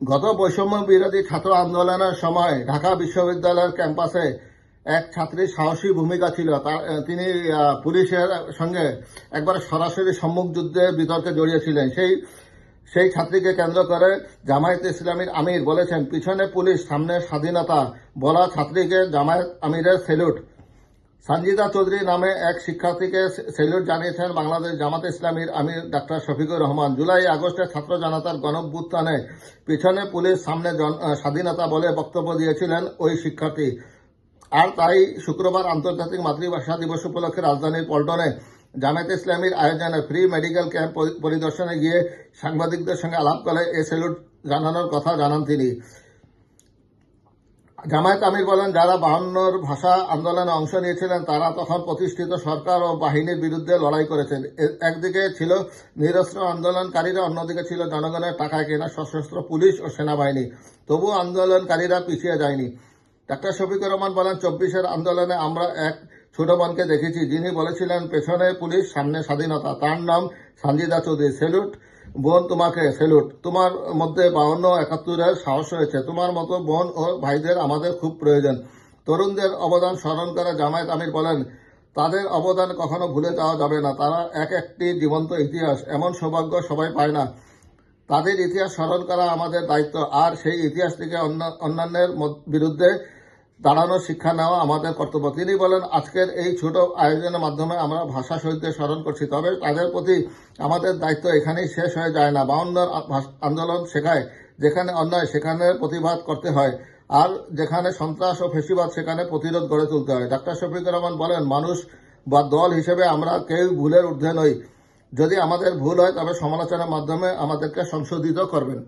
গত বৈষম্য বিরোধী ছাত্র আন্দোলনের সময় ঢাকা বিশ্ববিদ্যালয়ের ক্যাম্পাসে এক ছাত্রীর সাহসী ভূমিকা ছিল। তিনি পুলিশের সঙ্গে একবার সরাসরি সম্মুখ যুদ্ধে বিতর্কে জড়িয়েছিলেন সেই সেই ছাত্রীকে কেন্দ্র করে জামায়াত ইসলামীর আমির বলেছেন, পিছনে পুলিশ, সামনে স্বাধীনতা। বলা ছাত্রীকে জামায়াত আমিরের সেলুট। সঞ্জিদা চৌধুরী নামে এক শিক্ষার্থীকে সেলুট জানিয়েছেন বাংলাদেশ জামাত ইসলামীর আমির ডাক্তার শফিকুর রহমান। জুলাই আগস্টে ছাত্র জনতার গণভ্যুত্থানে পিছনে পুলিশ, সামনে স্বাধীনতা বলে বক্তব্য দিয়েছিলেন ওই শিক্ষার্থী। আর তাই শুক্রবার আন্তর্জাতিক মাতৃভাষা দিবস উপলক্ষে রাজধানীর পল্টনে জামায়াত ইসলামীর আয়োজনে ফ্রি মেডিকেল ক্যাম্প পরিদর্শনে গিয়ে সাংবাদিকদের সঙ্গে আলাপ করে এ সেলুট জানানোর কথা জানান তিনি। জামায়াত আমির বলেন, যারা বাহান্নর ভাষা আন্দোলনে অংশ নিয়েছিলেন, তারা তখন প্রতিষ্ঠিত সরকার ও বাহিনীর বিরুদ্ধে লড়াই করেছেন। একদিকে ছিল নিরস্ত্র আন্দোলনকারীরা, অন্যদিকে ছিল জনগণের টাকা কেনা সশস্ত্র পুলিশ ও সেনাবাহিনী। তবু আন্দোলনকারীরা পিছিয়ে যায়নি। ডাক্তার শফিকুর রহমান বলেন, চব্বিশের আন্দোলনে আমরা এক ছোট বোনকে দেখেছি, যিনি বলেছিলেন, পেছনে পুলিশ, সামনে স্বাধীনতা। তার নাম সঞ্জিদা চৌধুরী। সেলুট বোন তোমাকে সেলুট তোমার মধ্যে বাউন্ন, একাত্তরের সাহস হয়েছে তোমার মতো বোন ও ভাইদের আমাদের খুব প্রয়োজন। তরুণদের অবদান স্মরণ করে জামায়াত আমির বলেন, তাদের অবদান কখনো ভুলে যাওয়া যাবে না। তারা এক একটি জীবন্ত ইতিহাস। এমন সৌভাগ্য সবাই পায় না। তাদের ইতিহাস স্মরণ করা আমাদের দায়িত্ব। আর সেই ইতিহাস থেকে অন্য- অন্যান্যের বিরুদ্ধে দাঁড়ানোর শিক্ষা নেওয়া আমাদের কর্তব্য। তিনি বলেন, আজকের এই ছোট আয়োজনের মাধ্যমে আমরা ভাষা শহীদদের স্মরণ করছি, তবে তাদের প্রতি আমাদের দায়িত্ব এখানেই শেষ হয়ে যায় না। বাউন্নর আন্দোলন শেখায়, যেখানে অন্যায়, সেখানে প্রতিবাদ করতে হয়, আর যেখানে সন্ত্রাস ও ফেসিবাদ, সেখানে প্রতিরোধ গড়ে তুলতে হয়। ডাক্তার শফিকুর রহমান বলেন, মানুষ বা দল হিসেবে আমরা কেউ ভুলের ঊর্ধ্বে নই। যদি আমাদের ভুল হয়, তবে সমালোচনার মাধ্যমে আমাদেরকে সংশোধিত করবেন।